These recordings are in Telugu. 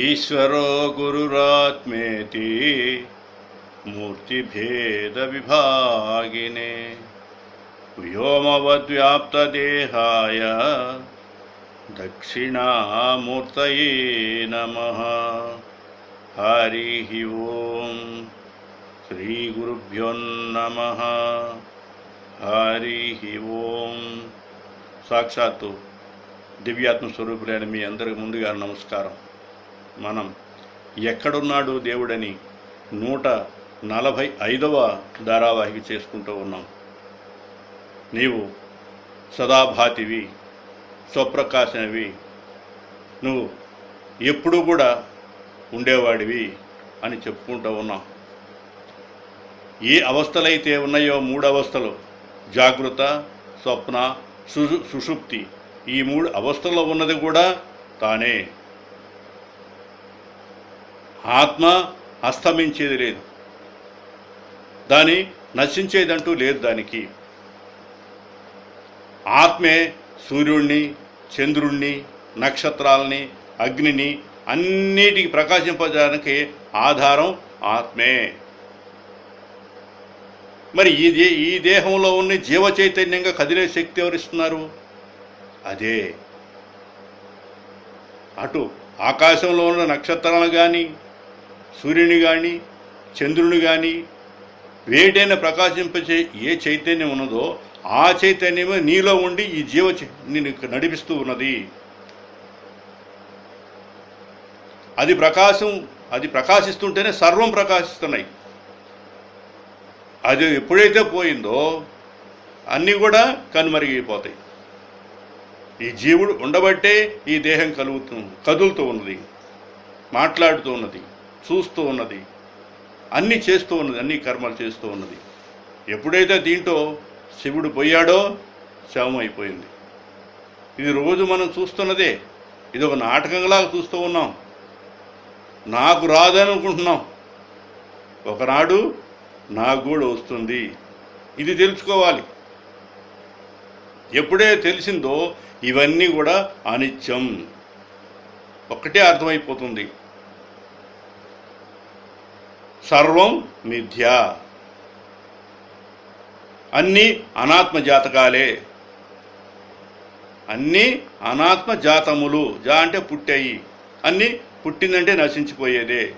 ఈశ్వరో గురురాత్మేతి మూర్తిభేదవిభాగినే వ్యోమవద్వ్యాప్తదేహాయ దక్షిణామూర్తయే నమ హరి ఓం శ్రీగురుభ్యో నమ హరి ఓం సాక్షాత్తు దివ్యాత్మ స్వరూపులైన మీ అందరికి ముందుగా నమస్కారం మనం ఎక్కడున్నాడు దేవుడని నూట నలభై ఐదవ ధారావాహిక చేసుకుంటూ ఉన్నాం. నీవు సదాభాతివి స్వప్రకాశనవి నువ్వు ఎప్పుడూ కూడా ఉండేవాడివి అని చెప్పుకుంటూ ఉన్నాం. ఏ అవస్థలైతే ఉన్నాయో మూడు అవస్థలు జాగృత స్వప్న సుషు సుషుప్తి ఈ మూడు అవస్థల్లో ఉన్నది కూడా తానే. ఆత్మ అస్తమించేది లేదు. దాని నశించేదంటూ లేదు దానికి. ఆత్మే సూర్యుణ్ణి చంద్రుణ్ణి నక్షత్రాలని అగ్నిని అన్నిటికి ప్రకాశింపజడానికి ఆధారం ఆత్మే. మరి ఈ దే ఈ దేహంలో ఉన్న జీవ చైతన్యంగా కదిలే శక్తి ఎవరిస్తున్నారు? అదే. అటు ఆకాశంలో ఉన్న నక్షత్రాలు కానీ సూర్యుని కానీ చంద్రుని కానీ వేటైన ప్రకాశింపచే ఏ చైతన్యం ఉన్నదో ఆ చైతన్యమే నీలో ఉండి ఈ జీవ చై- నిన్ను నడిపిస్తూ ఉన్నది. అది ప్రకాశం అది ప్రకాశిస్తుంటేనే సర్వం ప్రకాశిస్తున్నాయి. అది ఎప్పుడైతే పోయిందో అన్నీ కూడా కనుమరుగైపోతాయి. ఈ జీవుడు ఉండబట్టే ఈ దేహం కలుగుతూ కదులుతూ ఉన్నది మాట్లాడుతూ ఉన్నది. చూస్తూ ఉన్నది. అన్నీ చేస్తూ ఉన్నది అన్ని కర్మలు చేస్తూ ఉన్నది. ఎప్పుడైతే దీంట్లో శివుడు పోయాడో శవం అయిపోయింది. ఇది రోజు మనం చూస్తున్నదే. ఇది ఒక నాటకంలాగా చూస్తూ ఉన్నాం. నాకు రాదని అనుకుంటున్నాం ఒకనాడు నాకు కూడా వస్తుంది. ఇది తెలుసుకోవాలి. ఎప్పుడే తెలిసిందో ఇవన్నీ కూడా అనిత్యం. ఒక్కటే అర్థమైపోతుంది. సర్వం మిథ్య. అన్నీ అనాత్మ జాతకాలే. అన్నీ అనాత్మ జాతములు జా అంటే పుట్టాయి. అన్నీ పుట్టిందంటే నశించిపోయేదే.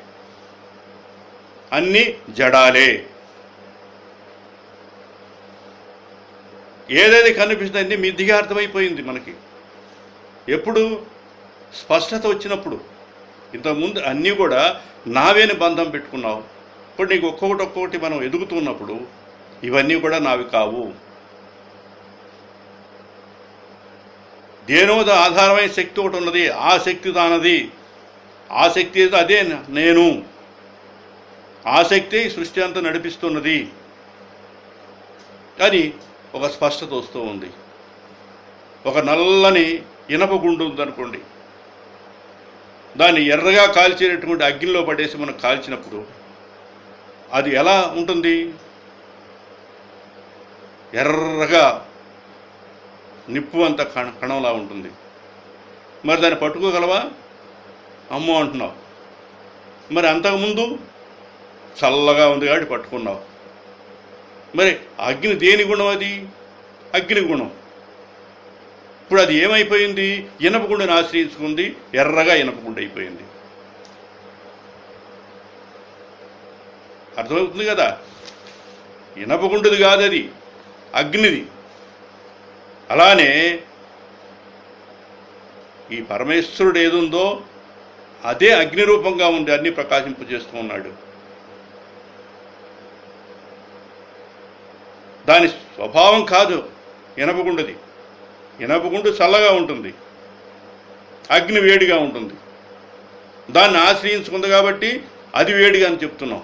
అన్నీ జడాలే. ఏదైతే అన్ని మిథ్యగా అర్థమైపోయింది మనకి. ఎప్పుడు? స్పష్టత వచ్చినప్పుడు. ఇంతకుముందు అన్నీ కూడా నావేని బంధం పెట్టుకున్నావు. ఇప్పుడు నీకు ఒక్కొక్కటి ఒక్కొక్కటి మనం ఎదుగుతున్నప్పుడు ఇవన్నీ కూడా నావి కావు. దేనోద ఆధారమైన శక్తి ఒకటి ఉన్నది? ఆ శక్తి తానది ఆ శక్తి అదే నేను. ఆ శక్తి సృష్టి అంతా నడిపిస్తున్నది. కానీ ఒక స్పష్టత వస్తూ ఉంది. ఒక నల్లని ఇనప గుండు ఉందనుకోండి. దాన్ని ఎర్రగా కాల్చేటటువంటి అగ్నిలో పడేసి మనం కాల్చినప్పుడు అది ఎలా ఉంటుంది? ఎర్రగా నిప్పు అంత కణ కణంలా ఉంటుంది. మరి దాన్ని పట్టుకోగలవా? అమ్మో అంటున్నావు. మరి అంతకుముందు చల్లగా ఉంది కాబట్టి పట్టుకున్నావు. మరి అగ్ని దేని గుణం అది? అగ్ని గుణం. ఇప్పుడు అది ఏమైపోయింది? ఇనపగుండని ఆశ్రయించుకుంది ఎర్రగా ఇనపగుండ అయిపోయింది. అర్థమవుతుంది కదా? ఇనపగుండుది కాదు అది అగ్నిది. అలానే ఈ పరమేశ్వరుడు ఏదుందో అదే అగ్ని రూపంగా ఉంది అన్ని ప్రకాశింపజేస్తూ ఉన్నాడు. దాని స్వభావం కాదు ఇనపగుండది. ఇనపగుండు చల్లగా ఉంటుంది. అగ్ని వేడిగా ఉంటుంది. దాన్ని ఆశ్రయించుకుంది కాబట్టి అది వేడిగా అని చెప్తున్నాం.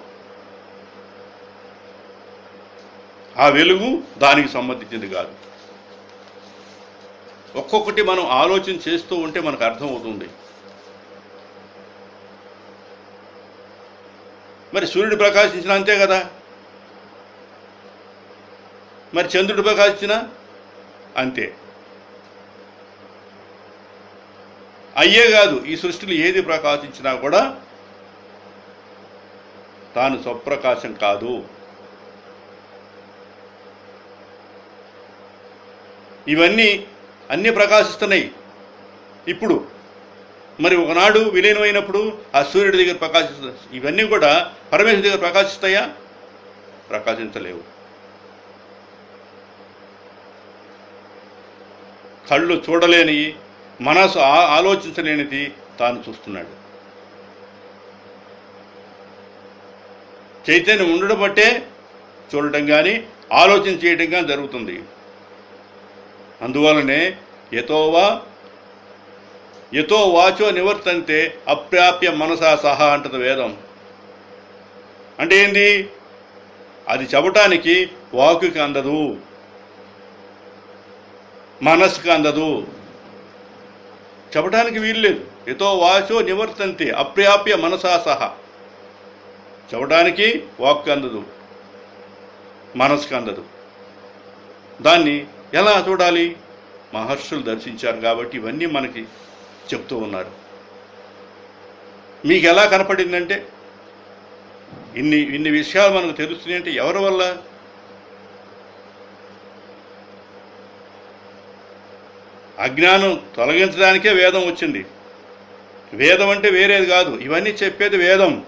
ఆ వెలుగు దానికి సంబంధించింది కాదు. ఒక్కొక్కటి మనం ఆలోచన చేస్తూ ఉంటే మనకు అర్థమవుతుంది మరి సూర్యుడు ప్రకాశించిన అంతే కదా? మరి చంద్రుడు ప్రకాశించిన అంతే. అయ్యే కాదు ఈ సృష్టిలో ఏది ప్రకాశించినా కూడా తాను స్వప్రకాశం కాదు. ఇవన్నీ అన్నీ ప్రకాశిస్తున్నాయి. ఇప్పుడు మరి ఒకనాడు విలీనమైనప్పుడు ఆ సూర్యుడి దగ్గర ప్రకాశిస్తుంది ఇవన్నీ కూడా పరమేశ్వరుడి దగ్గర ప్రకాశిస్తాయా? ప్రకాశించలేవు. కళ్ళు చూడలేని మనసు ఆ- ఆలోచించలేనిది తాను చూస్తున్నాడు. చైతన్యం ఉండడం బట్టే చూడటం కానీ ఆలోచన చేయటం కానీ జరుగుతుంది. అందువలనే యతోవా యతో వాచో నివర్తంతే అప్రాప్య మనసా సహా అంటది వేదం. అంటే ఏంది? అది చెప్పటానికి వాకుకి అందదు. మనస్సుకి అందదు. చెప్పడానికి వీల్లేదు యతో వాచో నివర్తంతే అప్రాప్య మనసా సహా. చెప్పడానికి వాక్కు అందదు. మనసుకు అందదు. దాన్ని ఎలా చూడాలి? మహర్షులు దర్శించారు కాబట్టి ఇవన్నీ మనకి చెప్తూ ఉన్నారు. మీకు ఎలా కనపడిందంటే ఇన్ని ఇన్ని విషయాలు మనకు తెలుస్తున్నాయి అంటే ఎవరి వల్ల? అజ్ఞానం తొలగించడానికే వేదం వచ్చింది. వేదం అంటే వేరేది కాదు. ఇవన్నీ చెప్పేది వేదం.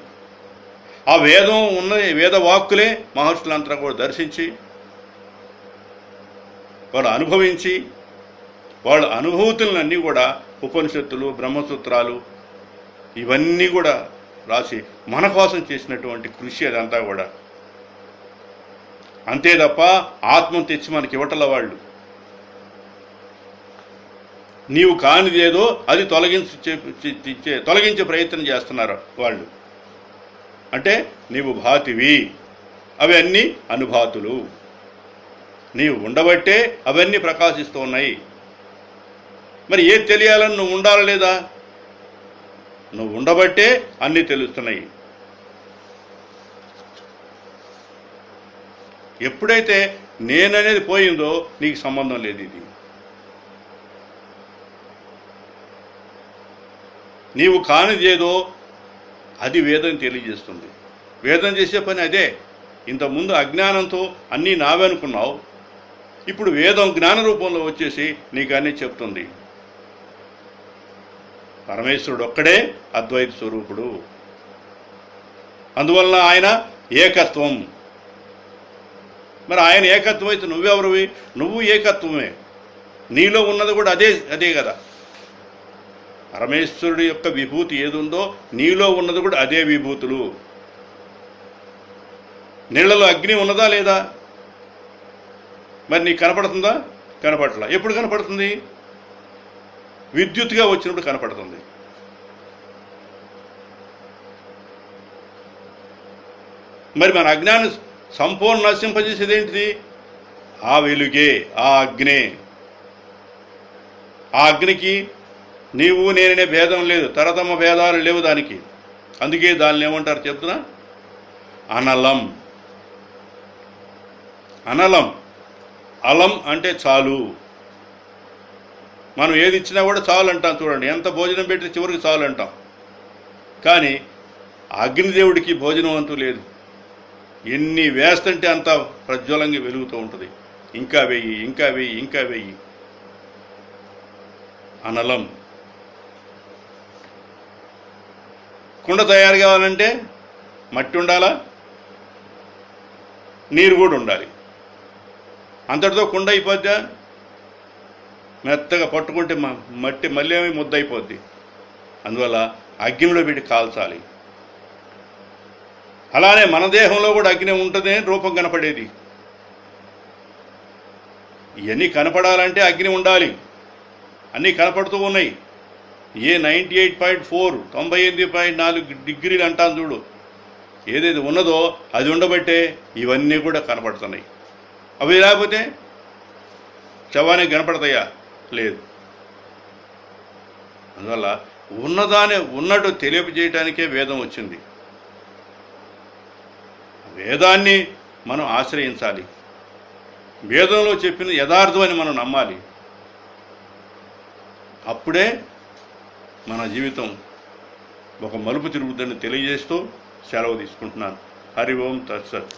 ఆ వేదం ఉన్న వేద వాక్కులే మహర్షులంతా కూడా దర్శించి వాళ్ళు అనుభవించి వాళ్ళ అనుభూతులన్నీ కూడా ఉపనిషత్తులు బ్రహ్మసూత్రాలు ఇవన్నీ కూడా రాసి మన కోసం చేసినటువంటి కృషి అదంతా కూడా. అంతే తప్ప ఆత్మను తెచ్చి మనకి ఇవ్వటల వాళ్ళు. నీవు కానిదేదో అది తొలగించి తొలగించే ప్రయత్నం చేస్తున్నారు వాళ్ళు. అంటే నీవు భాతివి. అవి అన్నీ అనుభాతులు. నీవు ఉండబట్టే అవన్నీ ప్రకాశిస్తూ ఉన్నాయి. మరి ఏది తెలియాలని నువ్వు ఉండాలి లేదా? నువ్వు ఉండబట్టే అన్నీ తెలుస్తున్నాయి. ఎప్పుడైతే నేననేది పోయిందో నీకు సంబంధం లేదు ఇది. నీవు కానిదేదో అది వేదం తెలియజేస్తుంది. వేదం చేసే పని అదే. ఇంతకుముందు అజ్ఞానంతో అన్నీ నావనుకున్నావు ఇప్పుడు వేదం జ్ఞాన రూపంలో వచ్చేసి నీకు అన్నీ చెప్తుంది. పరమేశ్వరుడు ఒక్కడే అద్వైత స్వరూపుడు. అందువలన ఆయన ఏకత్వం. మరి ఆయన ఏకత్వం అయితే నువ్వెవరివి? నువ్వు ఏకత్వమే. నీలో ఉన్నది కూడా అదే అదే కదా. పరమేశ్వరుడి యొక్క విభూతి ఏదుందో నీలో ఉన్నది కూడా అదే విభూతులు. నీళ్ళలో అగ్ని ఉన్నదా లేదా? మరి నీకు కనపడుతుందా? కనపడలా ఎప్పుడు కనపడుతుంది? విద్యుత్గా వచ్చినప్పుడు కనపడుతుంది. మరి మన అజ్ఞానం సంపూర్ణ నశింపజేసేది ఏంటిది? ఆ వెలుగే ఆ అగ్నే. ఆ అగ్నికి నీవు నేననే భేదం లేదు తరతమ భేదాలు లేవు దానికి. అందుకే దాన్ని ఏమంటారు చెప్తున్నా? అనలం. అనలం. అలం అంటే చాలు. మనం ఏది ఇచ్చినా కూడా చాలు అంటాం చూడండి. ఎంత భోజనం పెడితే చివరికి చాలు అంటాం. కానీ అగ్నిదేవుడికి భోజనం అంటూ లేదు. ఎన్ని వేస్తంటే అంత ప్రజ్వలంగా వెలుగుతూ ఉంటుంది. ఇంకా వెయ్యి ఇంకా వెయ్యి ఇంకా వెయ్యి. అనలం. కుండ తయారు కావాలంటే మట్టి ఉండాలా? నీరు కూడా ఉండాలి. అంతటితో కుండ అయిపోద్దా? మెత్తగా పట్టుకుంటే మట్టి మళ్ళీ ఏమి ముద్ద అయిపోద్ది అందువల్ల అగ్నిలో పెట్టి కాల్చాలి. అలానే మన దేహంలో కూడా అగ్ని ఉంటుంది రూపం కనపడేది. ఇవన్నీ కనపడాలంటే అగ్ని ఉండాలి. అన్నీ కనపడుతూ ఉన్నాయి. ఏ నైంటీ ఎయిట్ పాయింట్ ఫోర్ తొంభై ఎనిమిది పాయింట్ నాలుగు డిగ్రీలు అంటాను చూడు. ఏదైతే ఉన్నదో అది ఉండబట్టే ఇవన్నీ కూడా కనపడుతున్నాయి. అవి లేకపోతే శవానికి కనపడతాయా? లేదు. అందువల్ల ఉన్నదాని ఉన్నట్టు తెలియజేయటానికే వేదం వచ్చింది. వేదాన్ని మనం ఆశ్రయించాలి. వేదంలో చెప్పిన యథార్థమని మనం నమ్మాలి. అప్పుడే మన జీవితం ఒక మలుపు తిరుగుతుందని తెలియజేస్తూ సెలవు తీసుకుంటున్నాను. హరి ఓం తత్సత్.